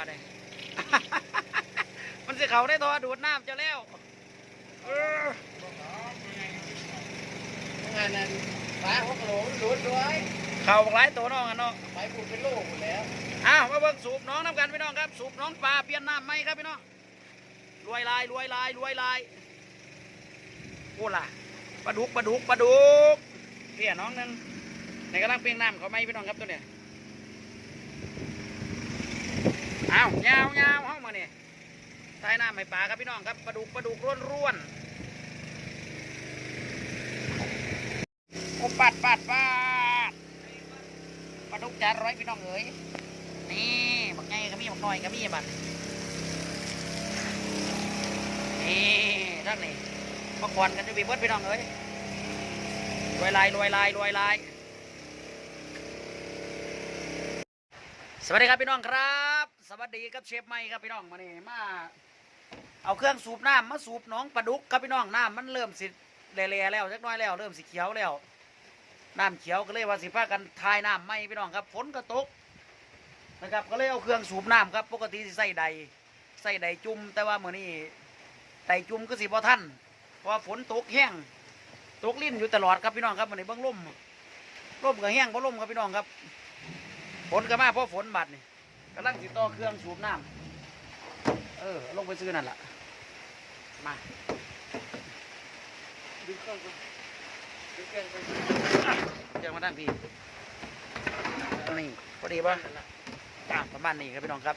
าดนี่มันสิเขาได้ตัวดูดน้ำจะแล้วเอองานนั้นฟ้าหกโหลรุดด้วยเขาบอกหลายตัวน้องกันเนาะไปพูดเป็นโลกหมดแล้ว อ้าวมาเบิ่งสูบน้องน้ำกันพี่น้องครับ สูบน้องปลาเปลี่ยนน้ำไหมครับพี่น้อง รวยลายรวยลายรวยลายโอ้ล่ะปลาดุกปลาดุกปลาดุกเพี่ยน้องหนึงในกำลังเปลี่ยนน้ำเขาไหมพี่น้องครับตัวเนี้ย อ้ายาวยาวห้องมาเนี่ยใต้น้ำให้ปลาครับพี่น้องครับปลาดุกปลาดุกร่วนร่วนโอ้ปัดปัดปัดปลาดุกจานร้อยพี่น้องเอ๋ยนี่บักไงก็มีบักน้อยก็มีบัดนี่ทักนี่มาควันกันจะมีเบิดพี่น้องเอ้ยรวยลายรวยลายรวยลายสวัสดีครับพี่น้องครับ สวัสดีครับเชฟใหม่ครับพี่น้องมานี่มา เอาเครื่องสูบน้ำมาสูบน้องปลาดุกครับพี่น้องน้ำมันเริ่มสิเละๆแล้วจักน้อยแล้วเริ่มสีเขียวแล้วน้ำเขียวก็เลยว่าสิพากันทายน้ำไหมพี่น้องครับฝนก็ตกนะครับก็เลยเอาเครื่องสูบน้ำครับ ปกติสิใส่ใดใส่ใดจุ่มแต่ว่าเมื่อนี้ใดจุ่มก็สิบ่ทันเพราะฝนตกแห้งตกลิ้นอยู่ตลอดครับพี่น้องครับมื่อนี้เบิ่งลมลมก็แห้งเพราะลมครับพี่น้องครับฝนก็มาเพราะฝนบัดนี่ กำลังสิต่อเครื่องสูบน้ำเออ ลงไปซื้อนั่นล่ะ มาดึงเครื่องดึงเครื่องก่อนเดี๋ยวมาด้านพี่นี่พอดีป่ะอะประมาณนี้ครับพี่น้องครับ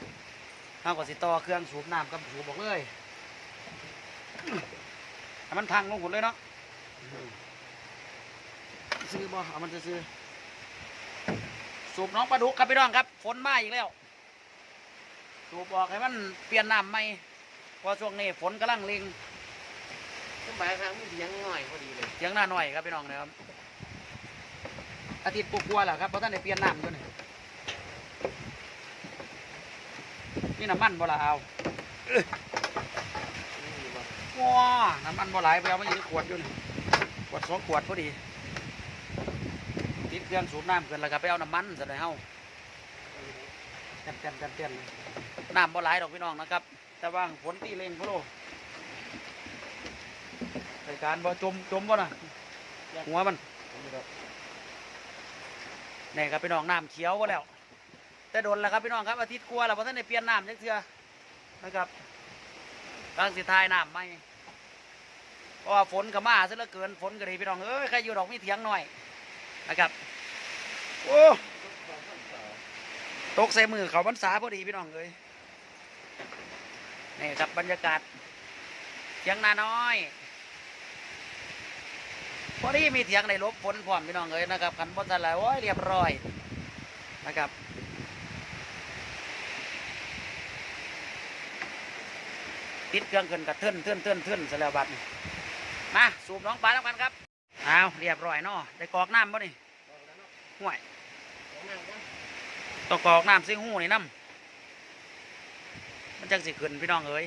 เอาก็สิต่อเครื่องสูบน้ำกับสูบบอกเลยมันทางลงหุ่นเลยเนาะซื้อบ่เอามันจะซื้อสูบน้องปลาดุกครับพี่น้องครับ ฝนมาอีกแล้ว สูบออกให้มันเปลี่ยนน้ำใหม่เพราะช่วงนี้ฝนกำลังเล็งสบายครั้งมีเสียงหน่อยพอดีเลยเสียงหน้าหน่อยครับพี่น้องนะครับ อาทิตย์กลัวาๆแหละครับเพราะท่านได้เปลี่ยนน้ำด้วยนี่นี่น้ำมันบ่ละเอานี่บ่ว้าน้ำมันบ่หลายไปเอามาอยู่ในขวดอยู่นี่ขวดสองขวดพอดีติดเครื่องสูบน้ำเกินแล้วก็ไปเอาน้ำมันจะได้เฮา เต็มเต็มเต็มเต็มน้ำบ่หลดอกพี่น้องนะครับ แต่ว่าฝนตีเลงพะโลรายการบ่จมจมบ่น่ะหัวมันนี่ครับพี่น้องน้ำเขียวบ่แล้ว แต่โดนแล้วครับพี่น้องครับอาทิตย์กลัวแล้วเพราะท่านได้เปลี่ยนน้ำจักเทื่อนะครับกลังสิทายน้ำไหมเพราะว่าฝนก็มาซะเหลือเกินฝนก็ดีพี่น้องเอ้ยใครอยู่ดอกมีเถียงหน่อยนะครับโอ้ ตกใส่มือเขาบรรษาพอดีพี่น้องเอ้ยนี่ครับบรรยากาศเถียงนาน้อยพอดีมีเถียงในลบฝนพร้อมพี่น้องเอ้ยนะครับขันบนสลายโอ้ยเรียบร้อยนะครับติดเครื่องขึ้นกระเทือนเทือนเทือนเทือนเสล้วบัดนี้มาสูบน้องปลาแล้วกันครับเอาเรียบร้อยเนาะได้กอกน้ำป่ะนี่ห่วย ต้องกอกน้ำซิ่งหูนี่น้ำมันจังสิขึ้นพี่น้องเอ้ย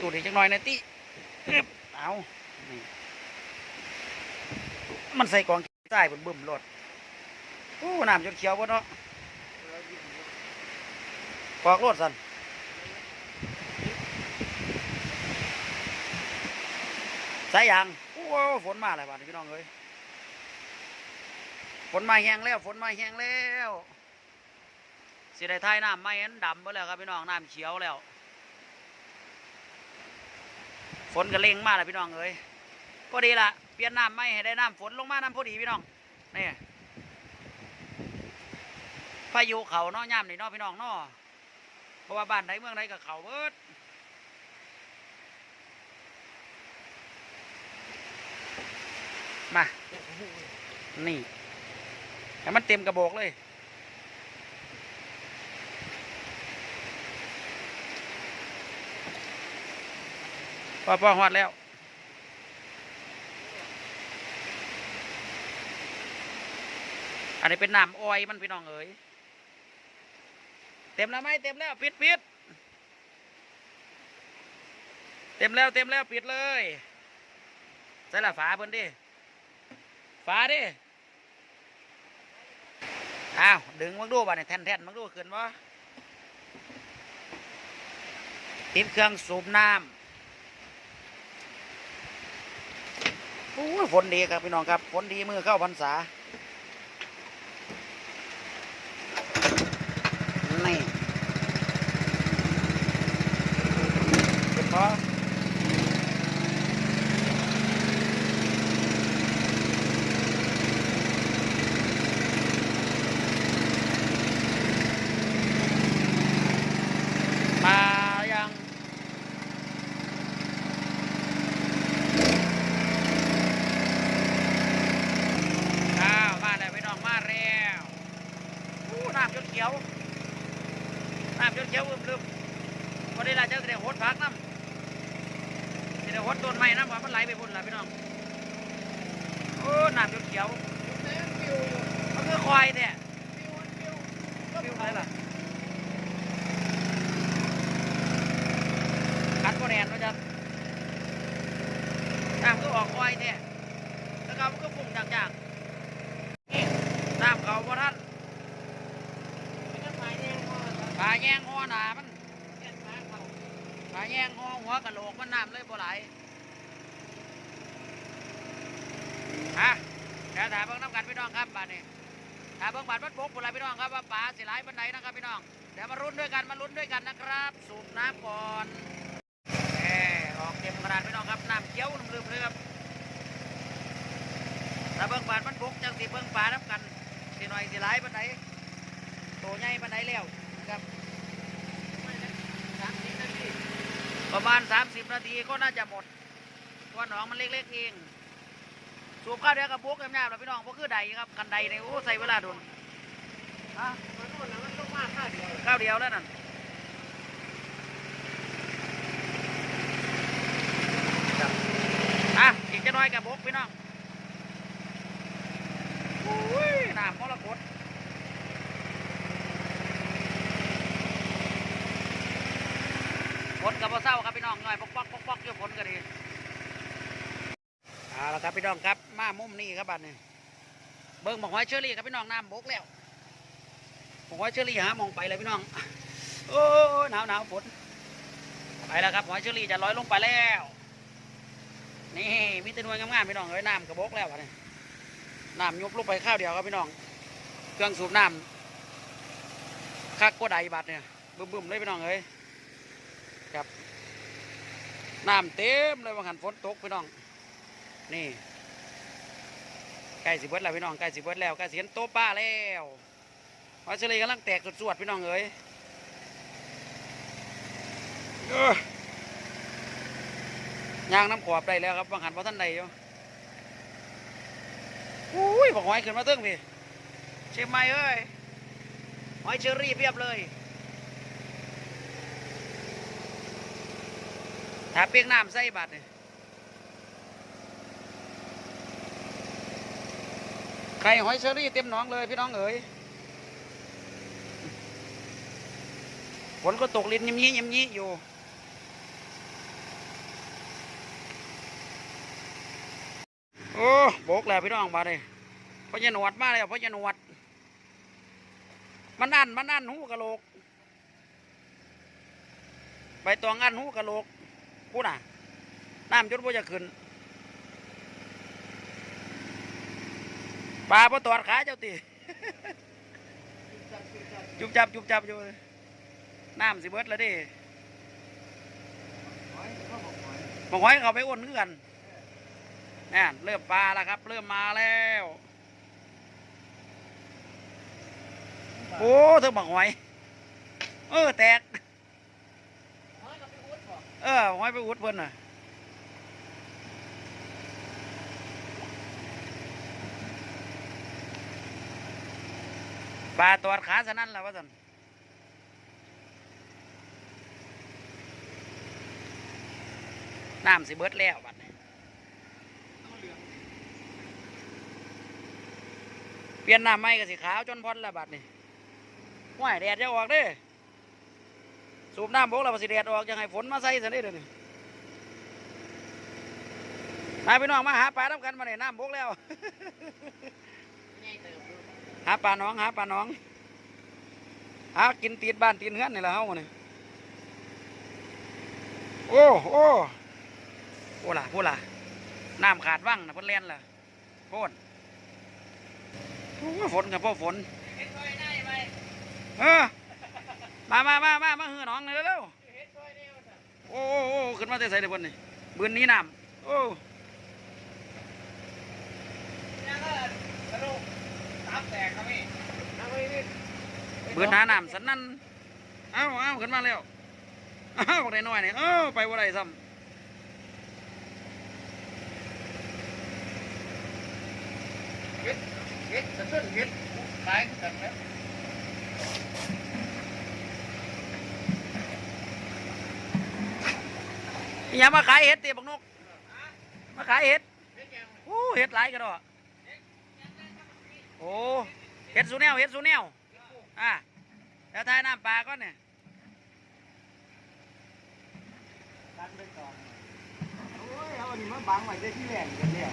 ตูดอีกจังหน่อยนะติเอานี่มันใส่กองใต้บนบึ้มรถโอ้น้ำจนเขียวหมดเนาะกอกรถสันสายยางโอ้ฝนมาแล้วบ้านพี่น้องเอ้ยฝนมาแห้งแล้ว ฝนมาแห้งแล้ว สิได้ทายน้ำไม่อันดำไปแล้วครับพี่น้องน้ำเขียวแล้ว ฝนก็เร่งมาแล้วพี่น้องเอ้ยพอดีละเปลี่ยนน้ำไม่ให้ได้น้ำฝนลงมาน้ำพอดีพี่น้องนี่พายุเขาเนาะย่ำนี่เนาะพี่น้องเนาะเพราะว่าบ้านไหนเมืองไหนก็เขาเบิดมา นี่ให้มันเต็มกระบอกเลย พอพอหอดแล้วอันนี้เป็นน้ำอ้อยมันพี่น้องเอ๋ยเต็มแล้วไหมเต็มแล้วปิดปิดเต็มแล้วเต็มแล้วปิดเลยใส่ละฝาเพิ่นดิฝาดิอ้าวดึงมังดูบ่เนี่ยแท่นแท่นมังดูขึ้นบ่ติดเครื่องสูบน้ำโอ้ย ฝนดีครับพี่น้องครับฝนดีมือเข้าพรรษา นี่เห็นปะมายัง อ้าวมาแล้วพี่น้องมาแล้วอู้น้ำจนเขียว น้ำจนเขียวอึมลืมวันนี้เราจะได้หดพักน้ำจะได้หดต้นไม้น้ำว่ามันไหลไปพุ่นละพี่น้องโอ้น้ำจนเขียวมัน คือควายเนี่ยฟิวอะไรล่ะกัดก็แนนนะจ๊ะน้ำก็ออกควายเนี่ยแล้วก็มันก็ปุ่งจางๆนี่น้ำเขาบ่ทันปลาแยงหัวหนามันปลาแยงหัวหัวกะโหลกมันน้ำเลยบ่ไหลฮะแค่ถามเบิ่งน้ำกันพี่น้องครับบาดนี้ ถาเบิ่งบาดวัดบกบุไรพี่น้องครับว่าปลาสิไหลบันไดนะครับพี่น้องเดี๋ยวมาลุ้นด้วยกันมาลุ้นด้วยกันนะครับ สูบน้ำก่อนแหมออกเต็มกระดาษพี่น้องครับน้ำเขียวลืมเลยครับถ้าเบิ่งบาดมันบกจังสิเบิ่งปลาน้ำกันสิหน่อยสิไหลบันไดโตใหญ่บันไดแล้วนะครับประมาณ 30 นาทีก็น่าจะหมดเพราะว่าหนองมันเล็กๆเอง สูบข้าวเดียวกับบุกแง่ๆแล้วพี่น้องพวกคือใดครับกันใดในโอ้ใส่เวลาโดนข้าวเดียวแล้วนั่นครับอะอีกจะน้อยกับบุกพี่น้องอุ้ยน้ำมรกตฝนกับพ่เศร้าครับพี่น้องหน่อยปอกปอกปอกปอกอยู่ฝนก็ดีเอาละครับพี่น้องครับ มามุมนี้ครับบัดนี้เบิ้งบอกไว้เชอรี่ครับพี่น้องน้ำบกแล้วบอกไว้เชอรี่หามองไปเลยพี่น้อง โอ้หนาวหนาวฝนไปแล้วครับหอยเชอรี่จะลอยลงไปแล้ว นี่มีแตะนวยงามๆพี่น้องเอ้ยน้ำกระบกแล้วบัดนี้น้ำยุบลงไปข้าวเดียวครับพี่น้อง เครื่องสูบน้ำคักก็ไดบัดเนี่ยบึ้มๆเลยพี่น้องเอ้ยครับน้ำเต็มเลยว่าหันฝนตกพี่น้อง นี่ ใกล้สิเบิดแล้วพี่น้องใกล้สิเบิดแล้วใกล้สิเห็นโต๊ะป้าแล้ววาเฉลยกำลังแตกสวดๆพี่น้องเอ้ยย่างน้ำขวบได้แล้วครับบางหันพอท่านใดอยู่อุ้ยบอกหอยขึ้นมาเติ้งพี่เชียงใหม่เอ้ยหอยเชอรี่เพียบเลยถ้าเปียกน้ำใส่บัตรนี่ไข่หอยเชอรี่เต็มหนองเลยพี่น้องเอ๋ยฝนก็ตกลิ้นยิ้มยี่ยิ้มยี่อยู่ โอ้โบกแล้วพี่น้องมาเลยพอจะหนวดมาเลยเพอจะหนวด มันอันมันอันหูกระโหลก ใบตองอันหูกระโหลกพูดน่ะน้ำจนว่าจะขึ้น ปลาพอตอดขาเจ้าตีจุบจับจุบจับอยู่น้ำสิเบิดแล้วดิบอกหอยเขาไปอ้วนคือกันนี่เริ่มปลาแล้วครับ เริ่มมาแล้วโอ้เธอบอกหอยเออแตกเออหอยไปอุดเพิ่นน่ะ ปลาตอดขาสนั่นแล้ววะสันน้ำสิเบิดแล้วบัดนี้เปลี่ยนน้ำใหม่ก็สิขาวจนพ้นแล้วบัดนี้ห้วยแดดจะออกเด้สูบน้ำบกแล้วสิแดดออกยังไงฝนมาใส่สิเด้เดี๋ยวนี้มาพี่น้องมาหาปลาทำกันมาเนี่ยน้ำบกแล้ว หาปลาน้องหาปลาน้องหากินตีนบ้านตีนเฮือนนี่แหละเฮาเนี่ยโอ้โอ้โอ้ล่ะพูดล่ะน้ำขาดว่างนะเพ่นเล่นล่ะพ่นโอ้ฝนกับพ่อฝนเออมามามามามาเหือน้องเลยเร็วโอ้โอ้โอ้ขึ้นมาแต่ใส่เดี๋ยวบนนี่บืนนี้น้ำโอ้ เบืนหาน้ำสันนั่นเอ้าเอ้าขึ้นมาแล้วเอ้าบอกได้น้อยนี่เอ้าไปว่าไรซ้เฮ็ดจะต้นเฮ็ดขายกันแล้วำอย่ามาขายเห็ดตีบักนก มาขายเห็ดโอ้เห็ดหลายกันดอกโอ้เห็ดสูแนวเห็ดสูแนวอะแล้วทายน้ำปลาก่อนเนี่ยกันไปก่อนโอ้ยเอาอันนี้มาบังไว้ได้ที่แหล่งกันเนี่ย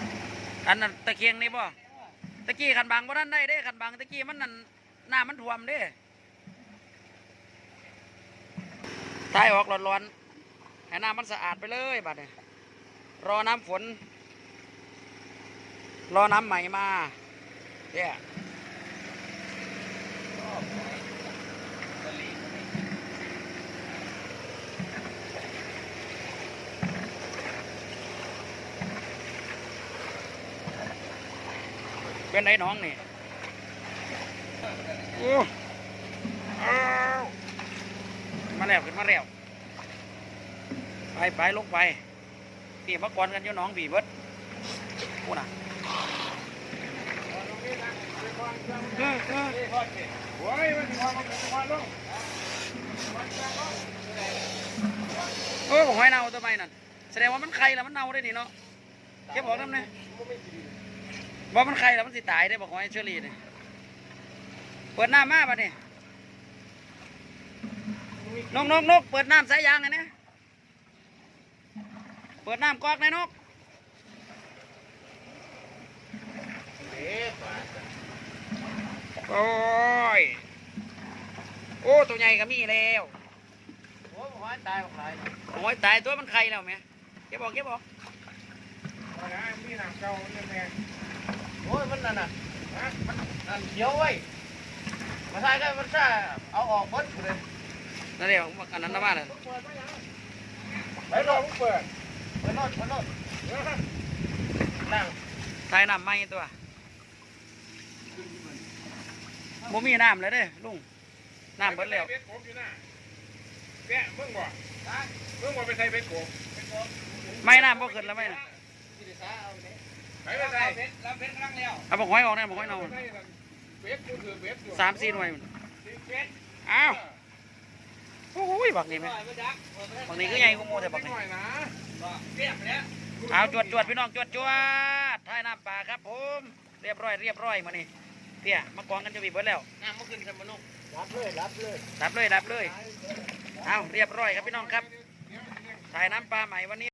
อันนั้นตะเคียงนี่บ่ตะกี้ขันบางบ่ทันได้เด้ขันบางตะกี้มันนั่นน้ำมันท่วมเด้ทายออกร้อนๆให้น้ำมันสะอาดไปเลยบัดนี้รอน้ำฝน รอน้ำใหม่มา เนี่ยเป็นไอ้น้องนี่โอ้มาแล้วขึ้นมาแล้ว ไปไปลงไปพี่มากวนกันอยู่น้องบีเบิดพูดนะ โอ้ยมันสิพอมันสิพอลงเออหอยเน่าทำไมนั่นแสดงว่ามันไข่แล้วมันเน่าได้นี่เนาะเก็บอกน้ำเนี่ยบอกมันไข่แล้วมันสิตายได้บอกหอยเชอรี่นี่เปิดน้ำมาบัดนี่นกนกนกเปิดน้ำสายยางหน่อยนะเปิดน้ำกอกหน่อยนกเอ๊ะ โอ้ย โอ้ตัวใหญ่ก็มีแล้วโอ้ยหอยตายออกหลายโอ้ยตายตัวมันไข่แล้วไหมเก็บบอกเก็บบอกมีหนังเก่าเนี่ยแม่โอ้ยมันนั่นน่ะฮะมันนั่นเขียวไว้มาใส่กันมันใช่เอาออกหมดเลยนั่นเดี๋ยวอันนั้นนะมาเลยไปรอเปิดไปรอดไปรอดนั่งทายน้ำไหมตัว บ่มีน้ำเลยเด้ลุงน้ำเบิดแล้วเบ็ดกบอยู่น่ะแกะมึงบ่มึงบ่ไปใส่เบ็ดกบไม่น้ำบ่ขึ้นแล้วไม่น่ะที่ได้ซาเอาเนี่ยไปไปใส่เราเป็นรังแล้วเอาบอกหอยออกเนี่ยบอกหอยเน่าไปใส่นั่นเบ็ดกูถือเบ็ดอยู่สามสี่หน่วยมันเบ็ดอ้าวโอ้ยบักนี่ไหมบักนี่ก็ใหญ่กว่าโมแต่บักหนี่น่อยนะเรียบแล้วเอาจวดจวดพี่น้องจวดจวดทายน้ำปลาครับผม เรียบร้อยเรียบร้อยมานี่ เตี้ยมากองกันจะมีเบิดแล้วน้ำมันขึ้นสมนุกรับเลยรับเลยรับเลยรับเลยเอาเรียบร้อยครับพี่น้องครับถ่ายน้ำปลาใหม่วันนี้